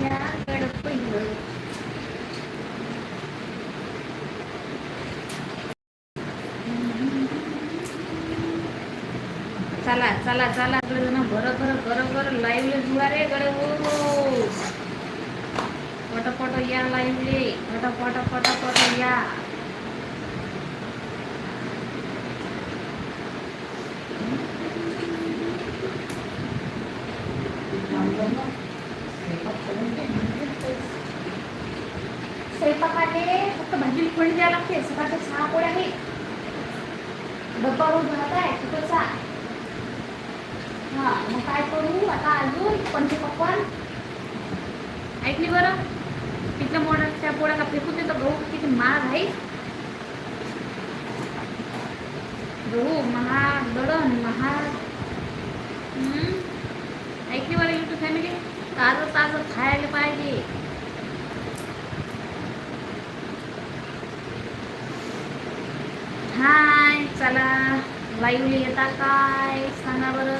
माझ्या गडपईवर चला चला चला कडे जण बरं बरं बरं बरं लाईव्हले जुवा रे कडे हो पटापट या लाईव्हले पटापट पटापट या स्वयंपाकाले फक्त भाजी पोळी द्यायला लागते सकाळच्या सहा पोळ्या आहे डब्बा रोज भात आहे तिथंचा हा मग काय करू? आता अजून पंचपक्वान ऐकली बरं तिथल्या मोड्या त्या पोळ्याला फेकून देतो. गहू किती महाग आहे. गहू महाग दळण महाग. हम्म? ऐकली बरं युट्यूब फॅमिली ताजं ताजं खायला पाहिजे. हाय चला. लाईव्हली येता काय? सांगा बरं.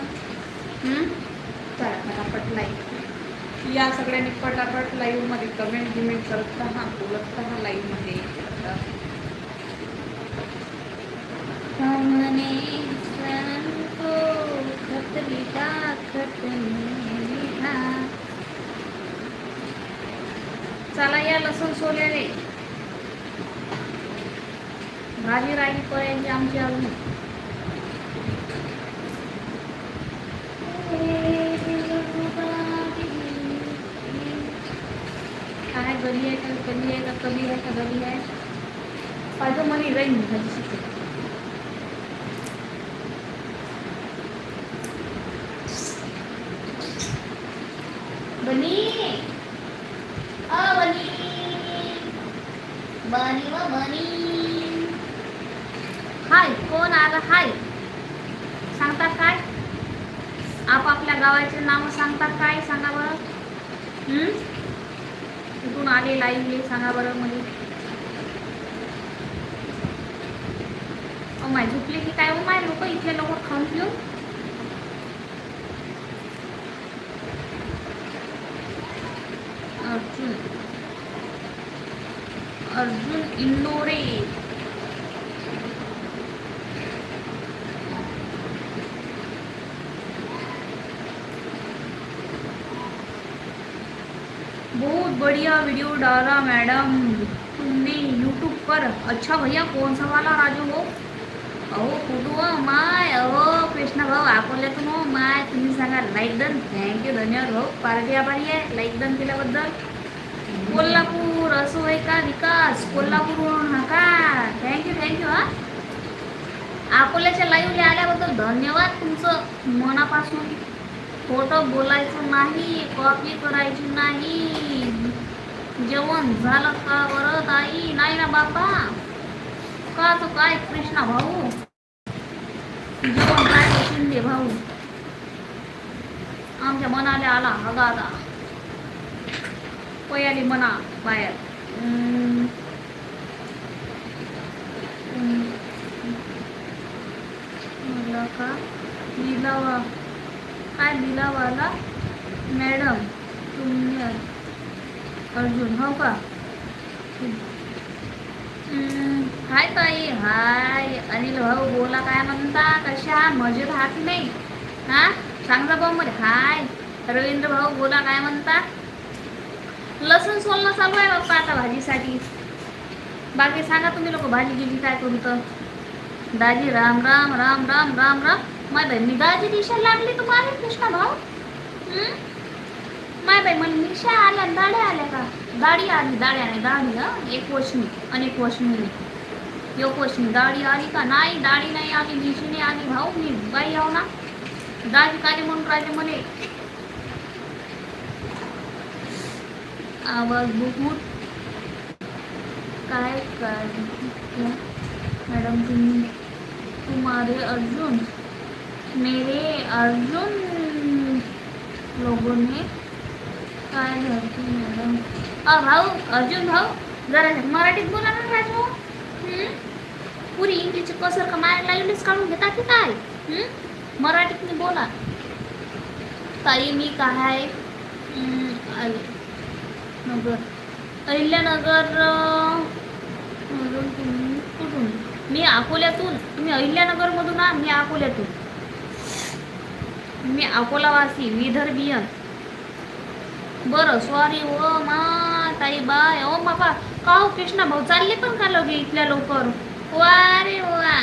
हम्म? चला पटापट लाईव्ह. या सगळ्यांनी पटापट लाईव्हमध्ये कमेंट गिमेंट करत राहा बोलत राहा लाईव्हमध्ये. चला या लसूण सोल्याने भाजी राहिली पर्यंत आमची अजून काय गली आहे का गली आहे का कली आहे का गली आहे? पाहिजे मला राहील भाजी शिकते बनी अ बनी बनी व बनी हाय कोण आलं हाय सांगतात काय आपापल्या गावाचे नाव सांगतात काय सांगा बरं हम्म? कुठून आले लाईव्हले सांगा बरं मध्ये माय झुकले की काय हो माय लोक इथले लोक खाऊन घेऊ अर्जुन. अर्जुन इंदोरे. बहुत बढ़िया वीडियो डाला मैडम तुमने यूट्यूब पर. अच्छा भैया कौन सा वाला राजू हो अहो कुठू माय अहो कृष्णा भाऊ अकोल्यातून माय तुम्ही सांगा लाईक डन थँक्यू धन्यवाद भाऊ. पार्टी आभारी आहे. लाईक डन केल्याबद्दल. कोल्हापूर असो आहे का विकास? कोल्हापूरहून हा का? थँक्यू थँक्यू हा. अकोल्याच्या लाईव्हला आल्याबद्दल धन्यवाद तुमचं मनापासून. खोटं बोलायचं नाही कॉपी करायची नाही. जेवण झालं का बरं ताई? नाही ना बापा का तो काय कृष्णा भाऊ? जेवण काय शिंदे भाऊ? आमच्या मनाला आला हगा आता पयाली मना बाहेर. का? लिलावा. काय लिलावाला? मॅडम तुम्ही अर्जुन हो का? हम्म, हाय ताई हाय. अनिल भाऊ बोला काय म्हणता? कशा मजेत आहात की नाही? हा? सांगा भाऊ मध्ये हाय. रवींद्र भाऊ बोला काय म्हणता? लसूण सोलणं चालू आहे बाप्पा आता भाजीसाठी. बाकी सांगा तुम्ही लोक भाजी गेली काय करू तर दाजी राम राम राम राम राम राम. माय बाई मी दाजी दिशा लागली तुम्हाला कृष्णा भाऊ. हम्म? माय बाई मला निशा आल्या दाड्या आल्या का? दाढी आली दाड्याने दाढी हा? एक वशनी अनेक वशनी एक वशनी दाढी आली का नाही? दाढी नाही आली निशीने आली. भाऊ मी बाई आहो ना. दाजी काले म्हणून राहिले म्हणे. आवाज बुकूट काय काय मॅडम तुम्ही तुम्हारे अर्जुन. मेरे अर्जुन. लोगों ने काय झालं मॅडम? अ भाऊ अर्जुन भाऊ जरा मराठीत बोला ना राजू. पुरी इंग्लिश कसर का मारायला इंग्लिश काढून घेता की काय? मराठीतून बोला. ताई मी काय? नगर अहिल्यानगर कुठून? मी अकोल्यातून. तुम्ही अहिल्यानगरमधून आ मी अकोल्यातून. मी अकोलावासी विदर्भियन बरं सॉरी ओ मा ताई बाय. ओ बापा का हो कृष्णा भाऊ चालले पण का लगे इथल्या लवकर? वा रे वा.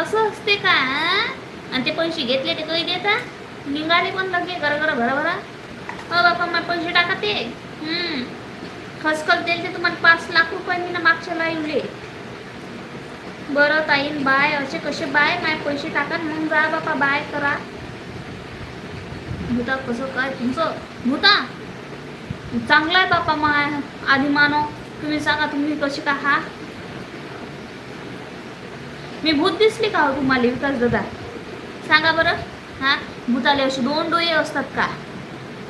असं असते का हा? आणि ते पैसे घेतले ते काही देता. निघाले पण लगे घर घर भरा भरा हो बापा मला पैसे टाका ते हम्म. खसखस देईल ते तुम्हाला पाच लाख रुपये मी ना मागच्या लाईवले. बरं ताईन बाय. असे कसे बाय? माय पैसे टाका मग जा बापा बाय करा. भूता कसं काय तुमचं? भूता चांगला आहे बापा माय आधी मानव तुम्ही सांगा तुम्ही कशी का हा? मी भूत दिसली का हो तुम्हाला विकास दादा? सांगा बरं. हा? भूताले असे दोन डोळे असतात का?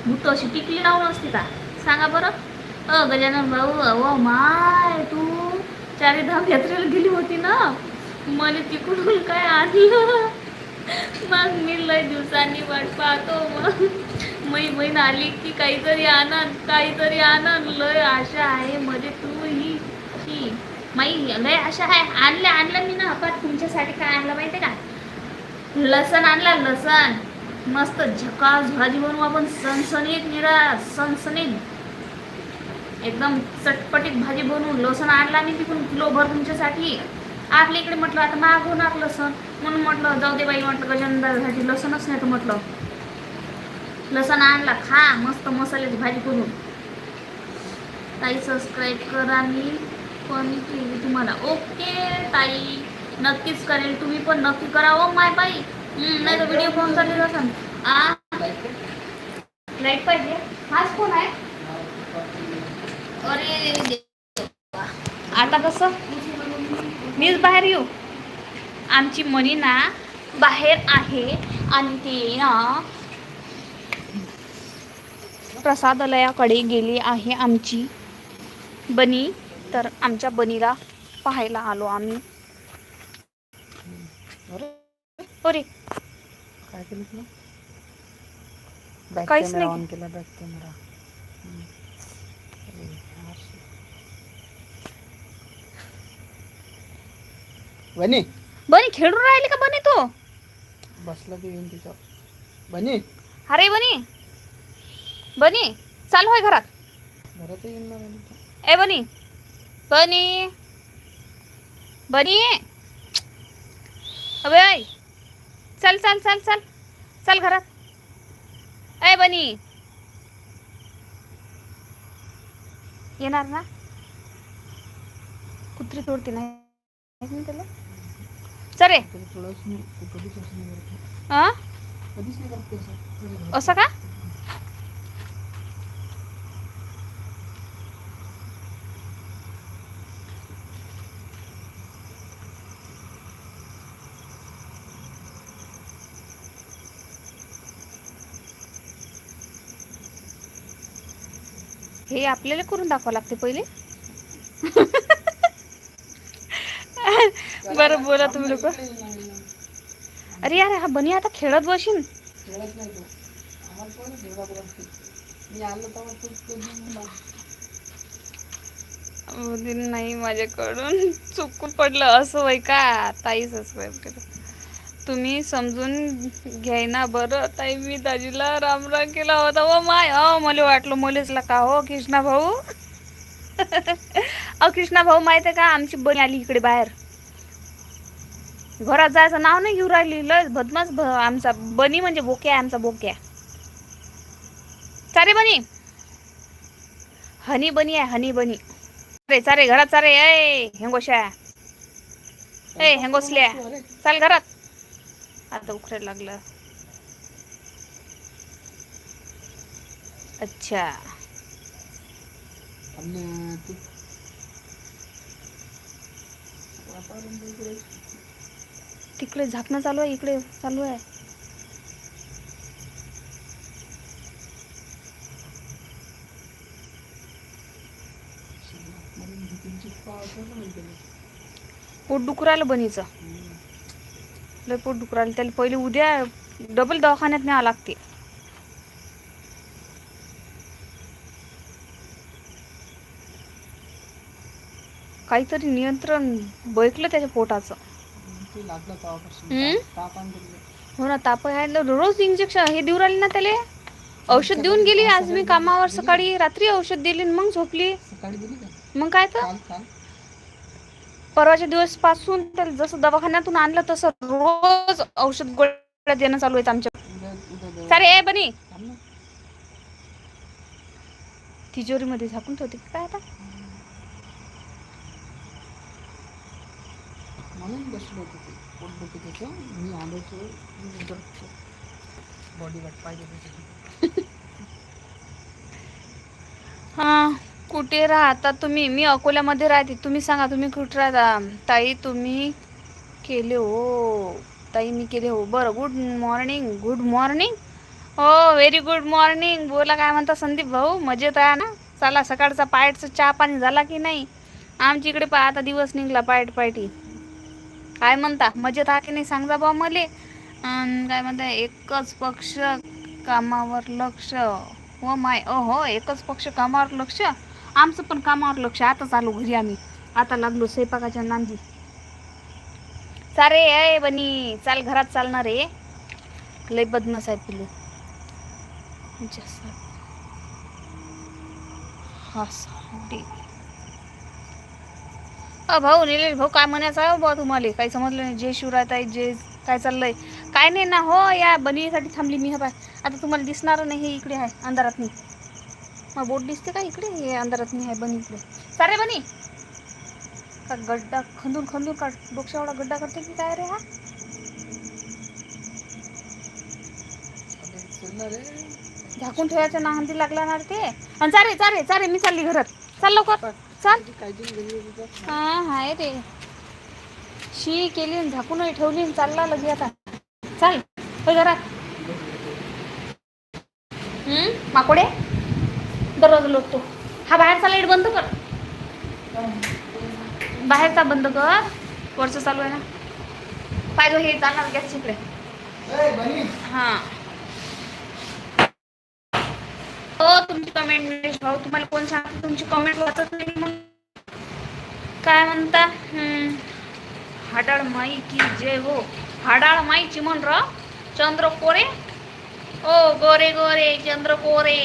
भूत अशी टिकली लावून असते का? सांगा बरं. अ गजानन भाऊ अहो माय तू चारीधाम यात्रेला गेली होती ना? मला तिकडून काय आणलं? मग मी लय दिवसांनी वाट पाहतो मग मै बहीण आली की काहीतरी आनंद काहीतरी आनंद. लय आशा आहे मध्ये तू ही ही माई लय आशा आहे. आणलं आणलं मी ना. आपण तुमच्यासाठी काय आणलं माहिती का? लसण आणला लसण. मस्त झकास भाजी बनवू आपण. सणसणीत निरा सणसणीत एकदम चटपटीत भाजी बनवून लसण आणला मी तिकडून किलोभर तुमच्यासाठी. आपल्या इकडे म्हटलं आता माग होणार लसण. म्हणून म्हटलं जाऊ दे बाई म्हटलं गजानदासाठी लसणच नाही तर म्हटलं. लसण आणला खा. मस्त मसाल्याची भाजी करून ताई सबस्क्राईब करा मी. पण तुम्हाला. ओके ताई. नक्कीच करेल. तुम्ही पण नक्की करा ओ माय बाई. नाही तर व्हिडिओ फोन चालेल असन आ? लाइट पाहिजे. हाच फोन आहे. अरे आता कसं? मीच बाहेर येऊ. आमची मनी ना बाहेर आहे आणि ती ना प्रसादालयाकडे गेली आहे आमची बनी. तर आमच्या बनीला पाहायला आलो आम्ही. अरे. काय केलं तुला बॅक काहीच कॅमेरा नाही. ऑन केला बॅक कॅमेरा बनी बनी खेळून राहिली का बनी तू? बसला की येऊन तिच्या बनी अरे बनी बनी चालू आहे घरात. घरात येऊन ना बनी. ए बनी. बनी. बनी. अबे ऐ. चल चल चल चल. चल घरात. ए बनी. येणार ना? कुत्री तोडते नाही. त्याला? चल रे. असं. नाही करत हा कधीच नाही करत तसं. तुझ्या घरात. असं का हे आपल्याला करून दाखवावं लागते पहिले. बरं बोला तुम्ही लोक. अरे यार हा बनी आता खेळत खेळत नाही माझ्याकडून. चुकून पडलं असं वय का? ताई सबस्क्राईब केलं तुम्ही समजून घ्याय ना बरं. ताई मी दाजीला रामराम केला होता. व माय अ मला वाटलं मुलेचला का हो कृष्णा भाऊ? अ कृष्णा भाऊ माहिती आहे का? आमची बनी आली इकडे बाहेर. घरात जायचं नाव नाही घेऊ राहिली. लय भदमास भ आमचा बनी म्हणजे बोक्या आहे आमचा बोक्या चारे बनी. हनी बनी आहे हनी बनी. अरे चारे घरात चारे. ए हेंगोशा ए हेंगोसल्या. चाल घरात. आता उखरायला लागलं. अच्छा. तिकडे झाकणं चालू आहे इकडे चालू आहे. पोट डुकरायला बनीचं. लय पोट दुखरायला त्याला पहिले उद्या डबल दवाखान्यात न्यावं लागते. काहीतरी नियंत्रण बैकलं त्याच्या पोटाचं. हो ना ताप आहे. रोज इंजेक्शन हे देऊ राहिले ना त्याला? औषध देऊन गेली आज मी कामावर. सकाळी रात्री औषध दिली मग झोपली. मग काय तर? परवाच्या दिवसपासून त्याला जसं दवाखान्यातून आणलं तसं रोज औषध गोळ्या देणं चालू आहेत आमच्या. सारे ए बनी. तिजोरीमध्ये झाकून ठेवते काय आता? म्हणून बसलो होतो ते. पोट दुखत होतं. मी आलो तो बॉडी वाट पाहिजे हा. कुठे राहता तुम्ही? मी अकोल्यामध्ये राहते. तुम्ही सांगा तुम्ही कुठे राहता? ताई तुम्ही केले हो. ताई मी केले हो. बरं गुड मॉर्निंग गुड मॉर्निंग हो व्हेरी गुड मॉर्निंग बोला काय म्हणता संदीप भाऊ? मजेत आहे ना? चला सकाळचा पायटचा चहा पाणी झाला की नाही? आमच्या इकडे पहा आता दिवस निघला पायट पायटी. काय म्हणता? मजेत आहे की नाही? सांगा बा मले. काय म्हणता एकच पक्ष कामावर लक्ष. हो माय ओ हो एकच पक्ष कामावर लक्ष. आमचं पण कामावर लक्ष. आता चालू घरी आम्ही. आता लागलो स्वयंपाकाच्या नांदी. सारे अय बनी चाल घरात चालणार आहे. लय बदमाश आहे पिले हा अ भाऊ निलेश भाऊ काय म्हणायचं आहे हो बा तुम्हाला? काही समजलं नाही. जे शिवराय ताई जे काय चाललंय? काय नाही ना हो या बनीसाठी थांबली मी. हा बाय आता तुम्हाला दिसणार नाही हे इकडे आहे अंधारात नाही मग बोट दिसते का इकडे? हे अंधारात नाही आहे बनी इकडे. सारे बनी! का गड्डा खंदून खंदून का डोक्यावडा गड्डा करते की काय रे हा? झाकून ठेवायच्या नाहंदी लागला ना ते. आणि चारे चारे चारे मी चालली घरात. चाल लवकर. चाल. हा हाय रे. शी केली झाकूनही ठेवली चालला लगे आता. चाल. घरात. हम्म? माकोडे? दरवाजा लोटतो. हा बाहेरचा लाइट बंद कर. बाहेरचा बंद कर. वरचं चालू आहे ना. पाहिजे हे जाणार गॅस बनी. हा. हो तुमची कमेंट भाऊ तुम्हाला कोण सांगतो? तुमची कमेंट वाचत नाही मग काय म्हणता. हाडाळ माई की जय हो. हाडाळ माई चिमण र. चंद्र कोरे? ओ गोरे गोरे चंद्र कोरे.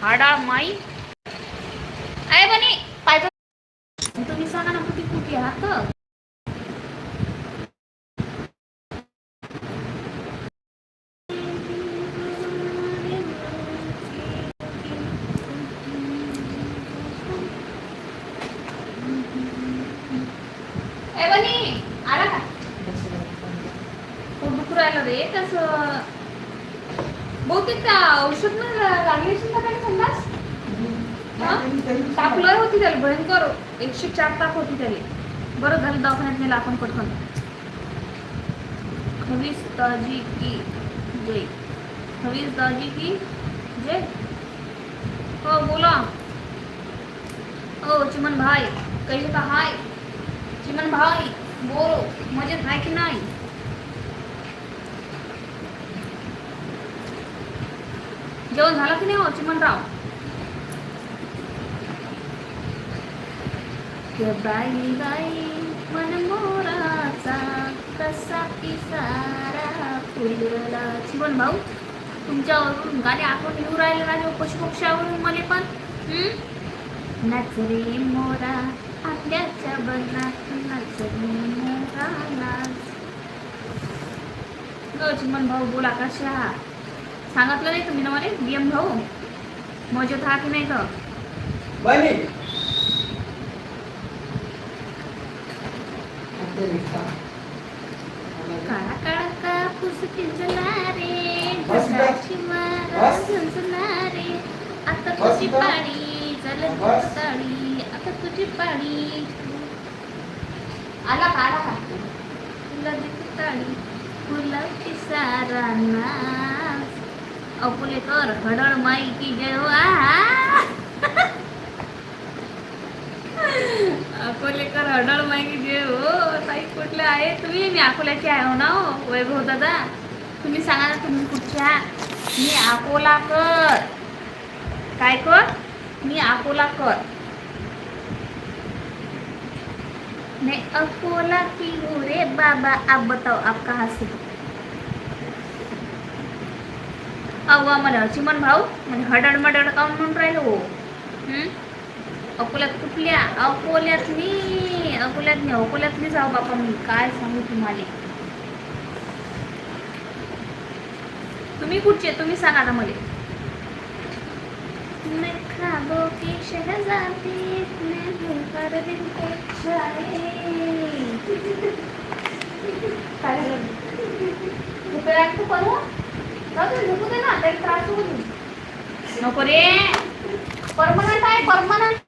हाडाळ माई आहे बनी पाहिजे तुम्ही सांगा ना कुठे कुठे आहात ए बनी आला का पोट दुखू राहिलं रे तसं बहुतेक त्या औषध ना लागली असेल का काही संडास? ताप लय होती त्याला भयंकर. एकशे चार ताप होती त्याला. बरं झालं दवाखान्यात नेलं आपण पटकन. खवीस दाजी की जय. खवीस दाजी की जय. हो बोला. हो चिमन भाई कहिए का हाय. चिमन भाई बोलो. मजेत आहे की नाही? जेवण झालं की नाही हो चिमनराव बाई बाई मन मोराचा कसा पिसारा फुलला. चिमण भाऊ तुमच्यावरून गाणे आठवण येऊ राहिले राजे हो, पशुपक्षावरून मला पण? हम्म? मोरा आपल्याच्या बनात नाचरे मोरा नाच चिमण भाऊ बोला कशा सांगितलं नाही तुम्ही ना मला बियम भाऊ मजेत हा की नाही का. काळा काळा रे मारा रे आता तुझी. पाळी झालं. ताळी आता तुझी पाळी. आला का तुला दिसली ताळी फुलाची सारा अकोलेकर हडळ माई की जय हो आ अकोलेकर हडळ माई की जय हो ताई कुठले आहे तुम्ही? मी अकोल्याची आहे हो ना हो वैभव दादा. तुम्ही सांगा ना तुम्ही कुठचे आहात मी अकोलाकर. काय कर मी अकोलाकर. मैं अकोला की हूँ रे बाबा आप बताओ आप कहाँ से हो अव्वा मला चिमन भाऊ म्हणजे हडड मडड काऊन म्हणून राहिलो हो? अकोल्यात कुठल्या? अकोल्यातली अकोल्यातली अकोल्यातली जाऊ बापा मी. काय सांगू तुम्हाला? तुम्ही कुठचे? तुम्ही सांगा आता मला. मैं ख्वाबों की शहजादी मैं हूँ हर दिन के छाए काय लागतो? जाऊ तरी त्रास होऊ दे. नको रे. परमनंट आहे परमनंट.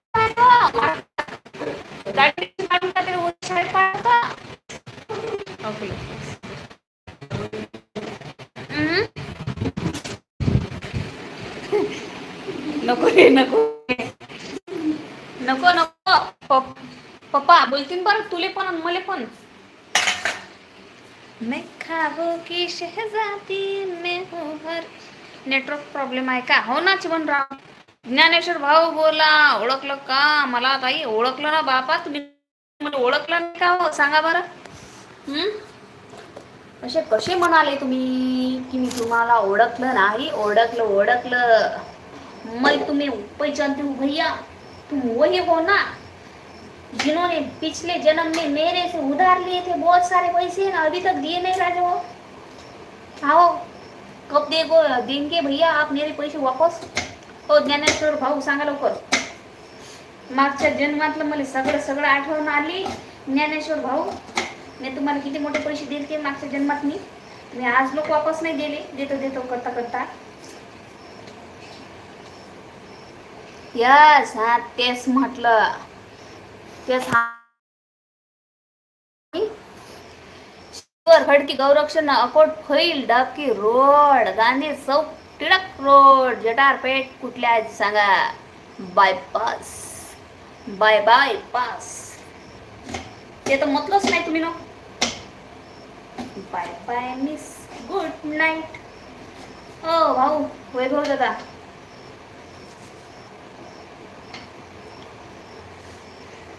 नको रे नको. नको नको. पप- पप्पा बोलतीन बरं तुले पण मले पण. मैं खाबो की शहजादी में हूँ हर नेटवर्क प्रॉब्लेम आहे का? हो ना चिमनराव. ज्ञानेश्वर भाऊ बोला ओळखलं का? मला ताई ओळखलं ना बापा तुम्ही मला ओळखलं नाही का हो? सांगा बरं. असे कसे म्हणाले तुम्ही की मी तुम्हाला ओळखलं नाही? ओळखलं ओळखलं. मग तुम्ही पहचानती हूँ भैया तुम वही हो ना? जिन्होंने पिछले जन्म में मेरे से उधार लिए थे बहुत सारे पैसे ना अभी तक दिए नहीं राजे हो. आओ. कप दे गो देंगे भैया आप मेरे पैसे वापस। हो ज्ञानेश्वर भाऊ सांगा लवकर. मागच्या जन्मातलं मला सगळं सगळं आठवण आली. ज्ञानेश्वर भाऊ मी तुम्हाला किती मोठे पैसे दिले ते मागच्या जन्मात मी. मी आज लोक वापस नाही दिले देतो देतो करता करता. यस हा तेच म्हटलं. तेच हा वर खडकी गौरक्षण अकोट फैल डाबकी रोड गांधी चौक टिळक रोड जटारपेठ कुठल्या आहेत सांगा. बायपास बाय बाय पास ते तर म्हटलंच नाही तुम्ही ना bye bye miss good night ओ भाऊ वैभव दादा.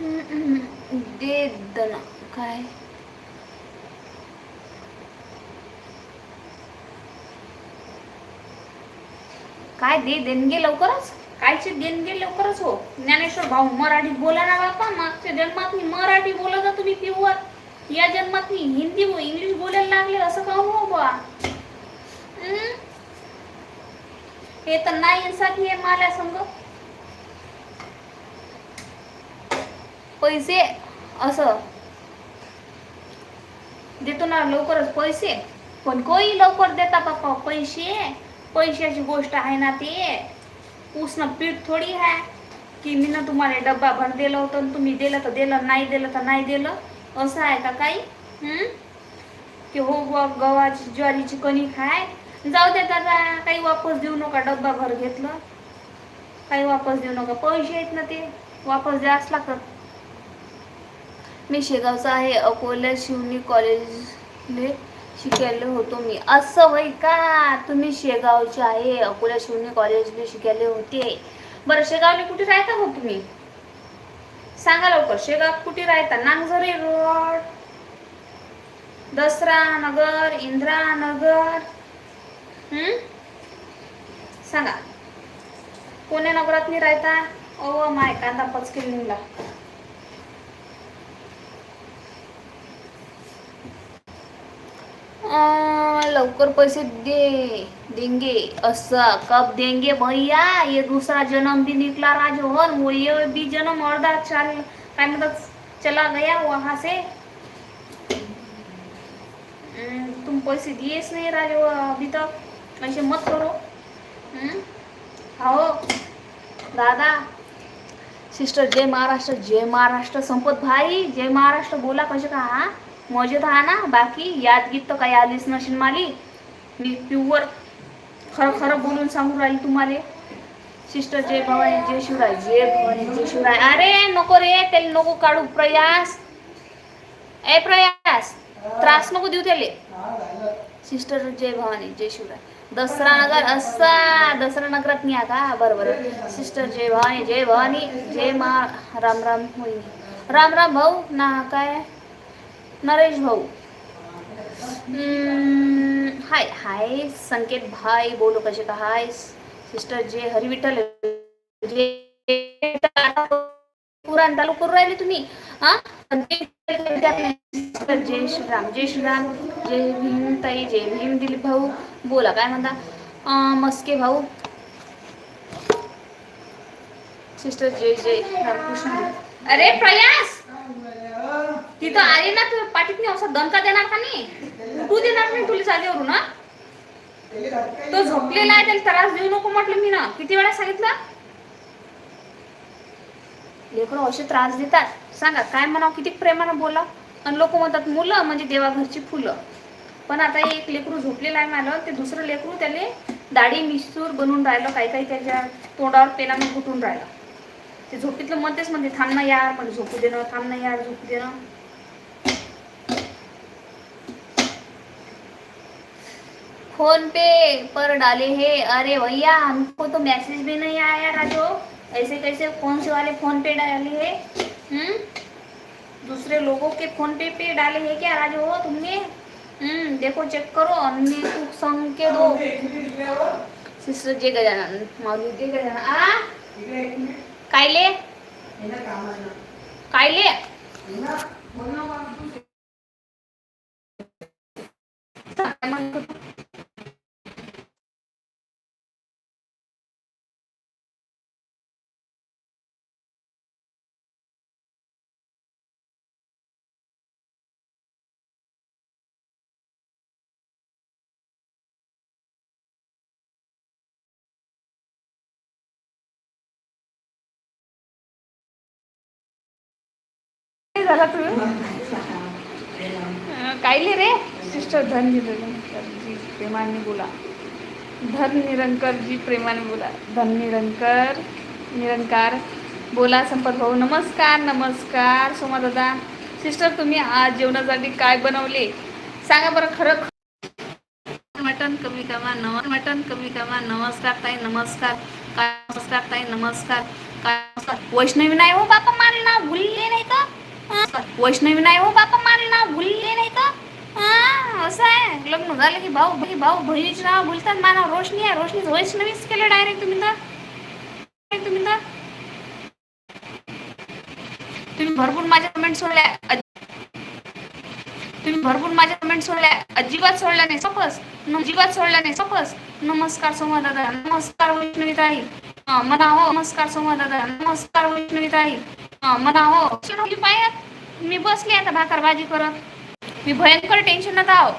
दे दना काय? काय दे देणगे लवकरच. कायचे देणगे लवकरच हो. ज्ञानेश्वर भाऊ मराठीत बोला ना बापा मागच्या जन्मात मी मराठी बोलत होतो तुम्ही प्युअर या जन्मात मी हिंदी व इंग्लिश बोलायला लागले असं का हो बा हं? तर नाही इन्साफी आहे मला संग. पैसे असं. देतो ना लवकरच पैसे. पण कोई लवकर देता पप्पा पैसे? पैशाची गोष्ट आहे ना ते. उसनं पीठ थोडी आहे की मी ना तुम्हाला डब्बा भर दिलं होतं आणि तुम्ही दिलं तर दिलं नाही दिलं तर नाही दिलं. असं आहे का काही? की हो गव्हाची ज्वारीची कणिक आहे जाऊ दे दादा काही वापस देऊ नका डब्बा भर घेतलं. काही वापस देऊ नका. पैसे आहेत ना ते. वापस द्यास लागतात मी शेगावचा आहे अकोला शिवनी कॉलेजले शिकायला होतो मी. असं वय का? तुम्ही शेगावचे आहे. अकोला शिवनी कॉलेजने शिकायले होते. बरं शेगावने कुठे राहता हो तुम्ही? सांगा लवकर. शेगाव कुठे राहता? नांगझरी रोड. दसरा नगर इंदिरा नगर. हम्म सांगा. कोण्या नगरात मी राहता? ओ माय कांदा पचके अं, लवकर पैसे दे देंगे. ऐसा कब देंगे भैया. ये दूसरा जन्म भी निकला राजभवन. वो ये भी जन्म अर्धा चाल काय म्हणतात चला गया वहां से. हम्म, तुम पैसे दिएस नहीं राजो अभी तक. ऐसे मत करो. हम्म? दादा. सिस्टर जय महाराष्ट्र जय महाराष्ट्र. संपत भाई जय महाराष्ट्र. बोला कसे का हा? मजेत हा ना? बाकी यादगीत तर काही आलीच नसेल माली मी प्युअर खरं खरं बोलून सांगू राहिली तुम्हाला. सिस्टर जय भवानी जय शिवराय जय भवानी जय शिवराय. अरे नको रे त्याला नको काढू प्रयास. ए प्रयास. त्रास नको देऊ त्याले. सिस्टर जय भवानी जय शिवराय. दसरा नगर असा दसरा नगरात नाही का? बरं बरं. सिस्टर जय भवानी जय भवानी जय मा राम राम होई राम राम भाऊ ना काय? नरेश भाऊ. हाय हाय संकेत भाई बोलो कसे का? हाय सिस्टर जे हरिविठ्ठल पुराण चालू करू राहिले तुम्ही. हा? जय श्रीराम जय श्रीराम जय भीम ताई जय भीम दिलीप भाऊ बोला काय म्हणता? मस्के भाऊ. सिस्टर जय जय रामकृष्ण. अरे प्रयास! तिथं आली ना तू पाठीत नाही असा दणका देणार का नाही? तू देणार नाही तुला जागेवरून ना तो झोपलेला आहे त्याला त्रास देऊ नको म्हटलं मी ना. किती वेळा सांगितलं? लेकरं असे त्रास देतात. सांगा काय म्हणावं किती प्रेमानं बोला. आणि लोक म्हणतात मुलं म्हणजे देवाघरची फुलं. पण आता एक लेकरू झोपलेलं आहे मला ते दुसरं लेकरू त्याला दाढी मिसूर बनवून राहिलं काही काही त्याच्या तोंडावर पेनाने फुटून राहिलं. ते झोपीतलं म्हणतेच म्हणते थांब ना यार म्हणजे झोपू देणं थांब ना यार झोपू देणं फ़ोन पे पर डाले हैं। अरे भैया हमको तो मैसेज भी नहीं आया राजो ऐसे कैसे कौन से वाले फ़ोन पे डाले हैं? हम्म? दूसरे लोगों के फ़ोन पे पे डाले हैं क्या? राजो तुमने? हम्म देखो चेक करो। अन्य संग के दो। सिस्टर जे गजानन माऊली जे गजानन आ? कायले कायले काय झाला तू कायले रे? सिस्टर धन निरंकरजी प्रेमाने बोला. धन निरंकरजी प्रेमाने बोला. धन निरंकर निरंकार. बोला संपत भाऊ. नमस्कार नमस्कार सोमा दादा. सिस्टर तुम्ही आज जेवणासाठी काय बनवले? सांगा बरं खरं मटन कमी कमा नमस् मटन कमी कमा. नमस्कार ताई नमस्कार. काय नमस्कार ताई नमस्कार. काय नमस्कार वैष्णवी नाही हो बापा मानना भुलले नाही का हा, वैष्णवी नाही हो बापा मानना भुलले नाही का? असं आहे. लग्न झालं की भाऊ भाई भाऊ बहिणीचे नाव बोलतात माना रोशनी आहे रोशनी वैष्णवीच केलं डायरेक्ट तुम्ही तर. तुम्ही तर. तुम्ही भरपूर माझ्या कमेंट सोडल्या. तुम्ही भरपूर माझ्या कमेंट सोडल्या. अजिबात सोडल्या नाही सपस. अजिबात सोडल्या नाही सपस. नमस्कार सोमा दादा नमस्कार वैष्णवी ताई. हा, म्हणा हो नमस्कार सोमा दादा नमस्कार वैष्णवी ताई. म्हणा हो. शिवली पायात मी बसली आता भाकर भाजी करत. मी भयंकर टेन्शन नका आहो.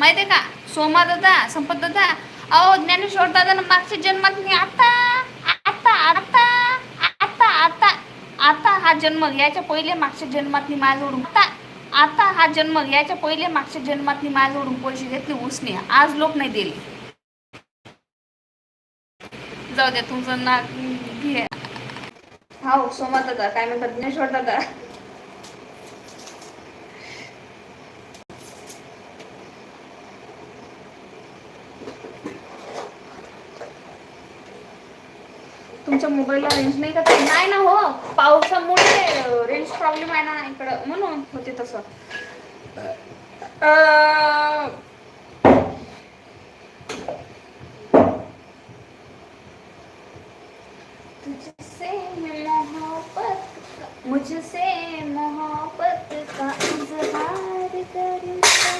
माहितीये का? सोमा दादा संपत दादा अहो ज्ञानेश्वर दादा मागच्या जन्मात मी आता आता आता आता आता आता हा जन्म याच्या पहिले मागच्या जन्मात मी माझ्याकडून आता आता हा जन्म याच्या पहिले मागच्या जन्मात मी माझ्याकडून पैसे घेतले उसने. आज लोक नाही दिले. जाऊ द्या तुमचं ना घे. हो सोमा दादा काय म्हणतात ज्ञानेश्वर दादा तुमच्या मोबाईलला रेंज नाही का? नाही ना हो पावसामुळे रेंज प्रॉब्लेम आहे ना इकडं. म्हणून होते तसं अं, तुझसे मोहब्बत का- मुझसे मोहब्बत का इजहार करता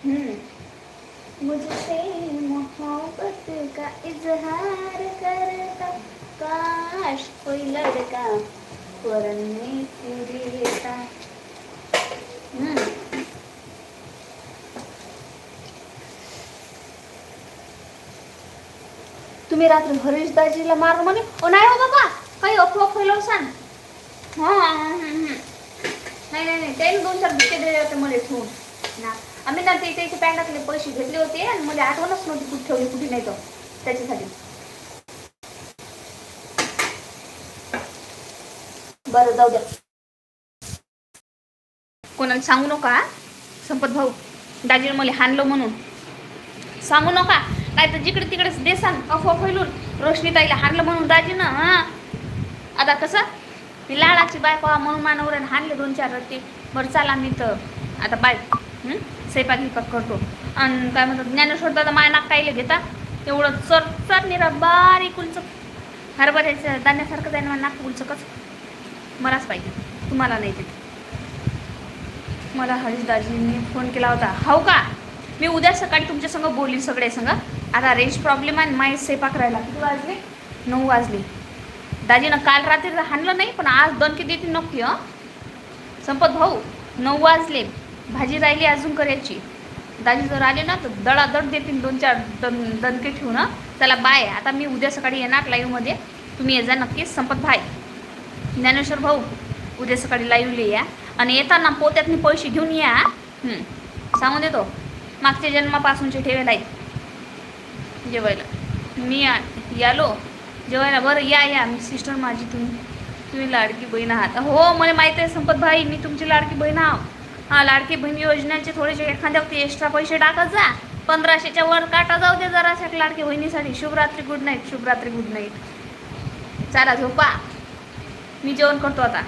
हम्म मुझसे मोहब्बत का इजहार करता काश कोई लड़का वरने देता हम्म तुम्ही रात्री हरीश दाजीला मार म्हणे ओ नाही हो बाबा काही अफवा फैलाव सांग. हा नाही नाही नाही त्याने दोन चार बुके दिले होते मला ठेवून ना आम्ही ना ते त्याचे पॅन्टातले पैसे घेतले होते आणि मला आठवणच नव्हती कुठे ठेवली कुठे नाही तर त्याच्यासाठी. बरं जाऊ द्या. कोणाला सांगू नका संपत भाऊ दाजीला मला हाणलं म्हणून. सांगू नका नाही तर जिकडे तिकडेच देसान अफवा फैलून. रोशनी ताईला हाणलं म्हणून दाजीनं हा. आता कसं? मी लाडाची बायको म्हणून मानवऱ्याने हाणले दोन चार रत्ते बरं चाला मी तर आता बाय सैपाक स्वयंपाक करतो. आणि काय म्हणतात ज्ञानेश्वर दादा माय नाक कायले घेता? एवढं चर चर निरा बारीक उलचक हरभऱ्याचं दाण्यासारखं जाईन मला नाक उलचकच मलाच पाहिजे. तुम्हाला नाही ते मला हरीश दाजींनी फोन केला होता. हो का? मी उद्या सकाळी तुमच्या संग बोलीन सगळे संग. आता रेंज प्रॉब्लेम आहे माय स्वयंपाक राहिला. किती वाजले? नऊ वाजले. दाजीनं काल रात्री हाणलं नाही पण आज दणके देते नक्की हं. संपत भाऊ नऊ वाजले. भाजी राहिली अजून करायची. दाजी जर आले ना तर दडादड देतील दोन चार दन दणके ठेवून त्याला बाय आता मी उद्या सकाळी येणार लाईव्हमध्ये तुम्ही ये जा नक्कीच संपत भाई ज्ञानेश्वर भाऊ उद्या सकाळी लाईव्हला या. आणि येताना पोत्यातनी पैसे घेऊन या सांगून देतो. मागच्या जन्मापासूनचे ठेवेल आहे जेवायला. मी यालो. जेवायला बरं या या. मी सिस्टर माझी तुम्ही तुम्ही लाडकी बहीण आहात. हो मला माहीत आहे संपत भाई मी तुमची लाडकी बहीण आहो. हां लाडकी बहीण योजनेचे थोडेसे एखाद्यावरती एक्स्ट्रा पैसे टाकत जा. पंधराशेच्या वर काटा जाऊ दे जराशा लाडकी बहिणीसाठी. शुभरात्री गुड नाईट शुभरात्री गुड नाईट चला झोपा. मी जेवण करतो आता.